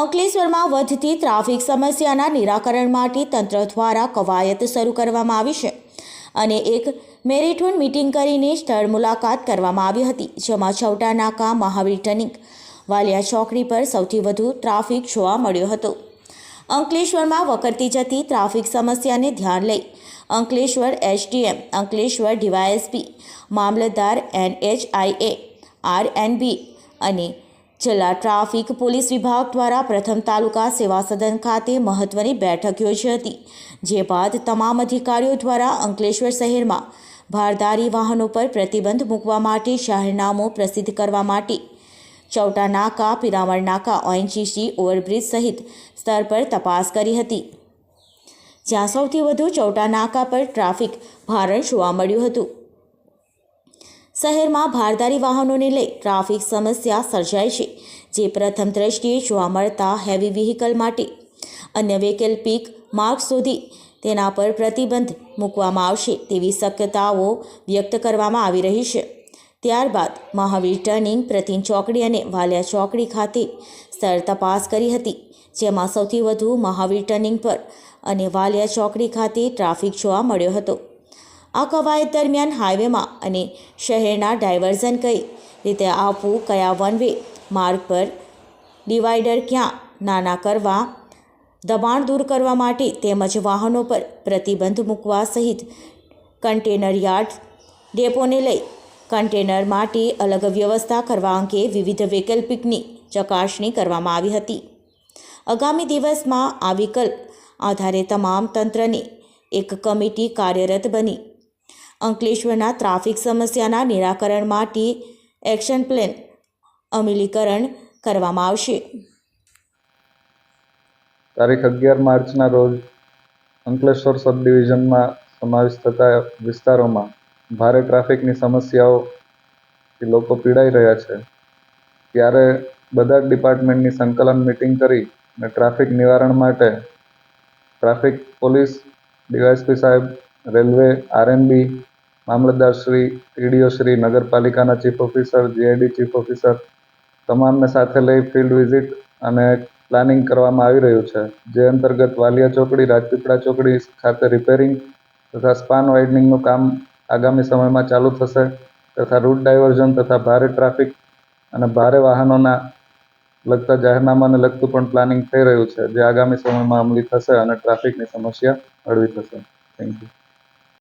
અંકલેશ્વરમાં વધતી ટ્રાફિક સમસ્યાના નિરાકરણ માટે તંત્ર દ્વારા કવાયત શરૂ કરવામાં આવી છે અને એક મેરેથોન મિટિંગ કરીને સ્થળ મુલાકાત કરવામાં આવી હતી, જેમાં છવટા નાકા મહાવીર ટનિક વાલિયા ચોકડી પર સૌથી વધુ ટ્રાફિક જોવા મળ્યો હતો. અંકલેશ્વરમાં વકરતી જતી ટ્રાફિક સમસ્યાને ધ્યાન લઈ અંકલેશ્વર એસડીએમ, અંકલેશ્વર ડીવાયએસપી, મામલતદાર એનએચઆઈએ, આરએનબી અને જિલ્લા ટ્રાફિક પોલીસ વિભાગ દ્વારા પ્રથમ તાલુકા સેવા સદન ખાતે મહત્વની બેઠક યોજી હતી, જે બાદ તમામ અધિકારીઓ દ્વારા અંકલેશ્વર શહેરમાં ભારદારી વાહનો પર પ્રતિબંધ મૂકવા માટે જાહેરનામું પ્રસિદ્ધ કરવા માટે ચૌટા નાકા, પિરામણ નાકા, ઓએનજીસી, ઓવરબ્રિજ સહિત સ્તર પર તપાસ કરી હતી. જ્યાં સૌથી વધુ ચૌટા નાકા પર ટ્રાફિક ભારણ જોવા મળ્યું હતું. શહેરમાં ભારદારી વાહનોને લઈ ટ્રાફિક સમસ્યા સર્જાય છે, જે પ્રથમ દ્રષ્ટિએ જોવા મળતા હેવી વ્હીકલ માટે. અન્ય વૈકલ્પિક માર્ગ શોધી તેના પર પ્રતિબંધ મૂકવામાં આવશે તેવી શક્યતાઓ વ્યક્ત કરવામાં આવી રહી છે. ત્યારબાદ મહાવીર ટર્નિંગ પ્રતિન ચોકડી અને વાલિયા ચોકડી ખાતે સ્થળ તપાસ કરી હતી, જેમાં સૌથી વધુ મહાવીર ટર્નિંગ પર અને વાલિયા ચોકડી ખાતે ટ્રાફિક જોવા મળ્યો હતો. આ કવાયત દરમિયાન હાઈવેમાં અને શહેરના ડાયવર્ઝન કઈ રીતે આપવું, કયા વન વે માર્ગ પર ડિવાઈડર ક્યાં નાના કરવા, દબાણ દૂર કરવા માટે તેમજ વાહનો પર પ્રતિબંધ મૂકવા સહિત કન્ટેનર યાર્ડ ડેપોને લઈ કન્ટેનર માટે અલગ વ્યવસ્થા કરવા અંગે વિવિધ વૈકલ્પિકની ચકાસણી કરવામાં આવી હતી. આગામી દિવસમાં આ વિકલ્પ આધારે તમામ તંત્રને એક કમિટી કાર્યરત બની અંકલેશ્વરના ટ્રાફિક સમસ્યાના નિરાકરણ માટે એક્શન પ્લાન અમલીકરણ કરવામાં આવશે. તારીખ અગિયાર માર્ચના રોજ અંકલેશ્વર સબ ડિવિઝનમાં સમાવેશ થતા વિસ્તારોમાં ભારે ટ્રાફિકની સમસ્યાઓથી લોકો પીડાઈ રહ્યા છે. ત્યારે બધા ડિપાર્ટમેન્ટની સંકલન મિટિંગ કરી અને ટ્રાફિક નિવારણ માટે ટ્રાફિક પોલીસ ડીવાયએસપી સાહેબ, રેલવે, આરએનબી મામલતદાર શ્રી ટીડીઓ શ્રી, નગરપાલિકાના chief officer, GID chief officer તમામને સાથે લઈ ફિલ્ડ વિઝિટ અને પ્લાનિંગ કરવામાં આવી રહ્યું છે. જે અંતર્ગત વાલિયા ચોકડી, રાજપીપળા ચોકડી ખાતે રિપેરિંગ તથા સ્પાન વાઇડનિંગનું કામ આગામી સમયમાં ચાલુ થશે તથા રૂટ ડાયવર્ઝન તથા ભારે ટ્રાફિક અને ભારે વાહનોના લગતા જાહેરનામાને લગતું પણ પ્લાનિંગ થઈ રહ્યું છે. જે આગામી સમયમાં અમલી થશે અને ટ્રાફિકની સમસ્યા હળવી થશે. Thank you